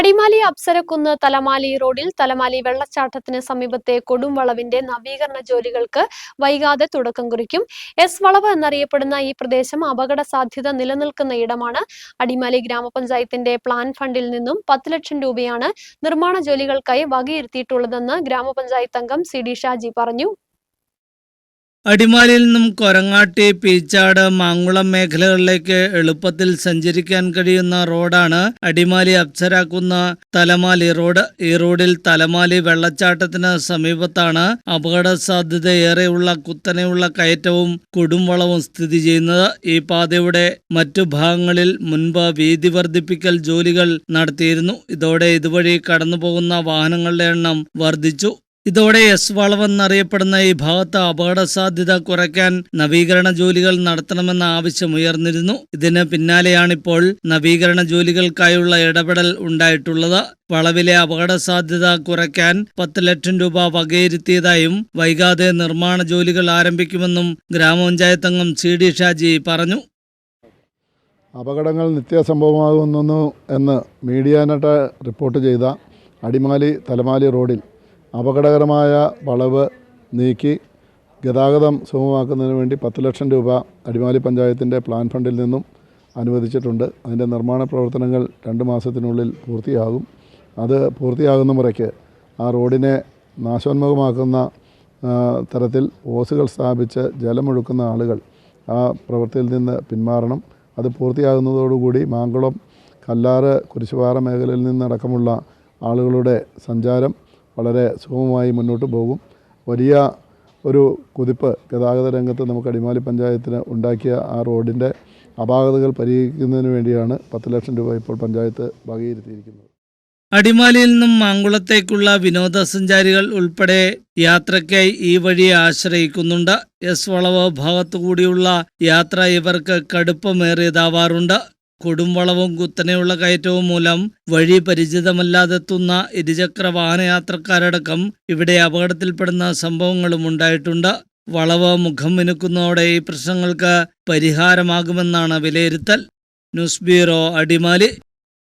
അടിമാലി അപ്സരക്കുന്ന് തലമാലി റോഡിൽ തലമാലി വെള്ളച്ചാട്ടത്തിന് സമീപത്തെ കൊടുംവളവിന്റെ നവീകരണ ജോലികൾക്ക് വൈകാതെ തുടക്കം കുറിക്കും. എസ് വളവ് എന്നറിയപ്പെടുന്ന ഈ പ്രദേശം അപകട സാധ്യത നിലനിൽക്കുന്ന ഇടമാണ്. അടിമാലി ഗ്രാമപഞ്ചായത്തിന്റെ പ്ലാൻ ഫണ്ടിൽ നിന്നും പത്ത് ലക്ഷം രൂപയാണ് നിർമ്മാണ ജോലികൾക്കായി വകയിരുത്തിയിട്ടുള്ളതെന്ന് ഗ്രാമപഞ്ചായത്ത് അംഗം സി ഡി ഷാജി പറഞ്ഞു. അടിമാലിയിൽ നിന്നും കൊരങ്ങാട്ടി പീച്ചാട് മാങ്കുളം മേഖലകളിലേക്ക് എളുപ്പത്തിൽ സഞ്ചരിക്കാൻ കഴിയുന്ന റോഡാണ് അടിമാലി അപ്സരാക്കുന്ന തലമാലി റോഡ്. ഈ റോഡിൽ തലമാലി വെള്ളച്ചാട്ടത്തിന് സമീപത്താണ് അപകട സാധ്യത ഏറെയുള്ള കുത്തനെയുള്ള കയറ്റവും കൊടുംവളവും സ്ഥിതി ചെയ്യുന്നത്. ഈ പാതയുടെ മറ്റു ഭാഗങ്ങളിൽ മുൻപ് വീതി വർദ്ധിപ്പിക്കൽ ജോലികൾ നടത്തിയിരുന്നു. ഇതോടെ ഇതുവഴി കടന്നുപോകുന്ന വാഹനങ്ങളുടെ എണ്ണം വർദ്ധിച്ചു. ഇതോടെ എസ് വളവെന്നറിയപ്പെടുന്ന ഈ ഭാഗത്ത് അപകട സാധ്യത കുറയ്ക്കാൻ നവീകരണ ജോലികൾ നടത്തണമെന്ന ആവശ്യം ഉയർന്നിരുന്നു. ഇതിന് പിന്നാലെയാണിപ്പോൾ നവീകരണ ജോലികൾക്കായുള്ള ഇടപെടൽ ഉണ്ടായിട്ടുള്ളത്. വളവിലെ അപകട സാധ്യത കുറയ്ക്കാൻ പത്ത് ലക്ഷം രൂപ വകയിരുത്തിയതായും വൈകാതെ നിർമ്മാണ ജോലികൾ ആരംഭിക്കുമെന്നും ഗ്രാമപഞ്ചായത്ത് അംഗം സി ഡി ഷാജി പറഞ്ഞു. അപകടങ്ങൾ നിത്യസംഭവമാകുന്നു എന്ന് മീഡിയാനെറ്റ് റിപ്പോർട്ട് ചെയ്ത അടിമാലി തലമാലി റോഡിൽ അപകടകരമായ വളവ് നീക്കി ഗതാഗതം സുഗമമാക്കുന്നതിന് വേണ്ടി പത്ത് ലക്ഷം രൂപ അടിമാലി പഞ്ചായത്തിന്റെ പ്ലാൻ ഫണ്ടിൽ നിന്നും അനുവദിച്ചിട്ടുണ്ട്. അതിന്റെ നിർമ്മാണ പ്രവർത്തനങ്ങൾ രണ്ട് മാസത്തിനുള്ളിൽ പൂർത്തിയാകും. അത് പൂർത്തിയാകുന്ന മുറയ്ക്ക് ആ റോഡിനെ നാശോന്മുഖമാക്കുന്ന തരത്തിൽ ഓസുകൾ സ്ഥാപിച്ച് ജലമൊഴുക്കുന്ന ആളുകൾ ആ പ്രവൃത്തിയിൽ നിന്ന് പിന്മാറണം. അത് പൂർത്തിയാകുന്നതോടുകൂടി മാങ്കുളം കല്ലാറ് കുരിശുപാറ മേഖലയിൽ നിന്നടക്കമുള്ള ആളുകളുടെ സഞ്ചാരം വളരെ സുഗമമായി മുന്നോട്ട് പോകും. വലിയ ഒരു കുതിപ്പ് ഗതാഗത രംഗത്ത് നമുക്ക് അടിമാലി പഞ്ചായത്തിന് ഉണ്ടാക്കിയ ആ റോഡിന്റെ അപാകതകൾ പരിഹരിക്കുന്നതിന് വേണ്ടിയാണ് പത്ത് ലക്ഷം രൂപ ഇപ്പോൾ പഞ്ചായത്ത് വകയിരുത്തിയിരിക്കുന്നത്. അടിമാലിയിൽ നിന്നും മാങ്കുളത്തേക്കുള്ള വിനോദസഞ്ചാരികൾ ഉൾപ്പെടെ യാത്രയ്ക്കായി ഈ വഴിയെ ആശ്രയിക്കുന്നുണ്ട്. എസ് വളവ് ഭാഗത്തുകൂടിയുള്ള യാത്ര ഇവർക്ക് കടുപ്പമേറിയതാവാറുണ്ട്. കൊടുംവളവും കുത്തനെയുള്ള കയറ്റവും മൂലം വഴി പരിചിതമല്ലാതെത്തുന്ന ഇരുചക്ര വാഹനയാത്രക്കാരടക്കം ഇവിടെ അപകടത്തിൽപ്പെടുന്ന സംഭവങ്ങളും ഉണ്ടായിട്ടുണ്ട്. വളവ് മുഖം മിനുക്കുന്നതോടെ ഈ പ്രശ്നങ്ങൾക്ക് പരിഹാരമാകുമെന്നാണ് വിലയിരുത്തൽ. News bureau Adimali.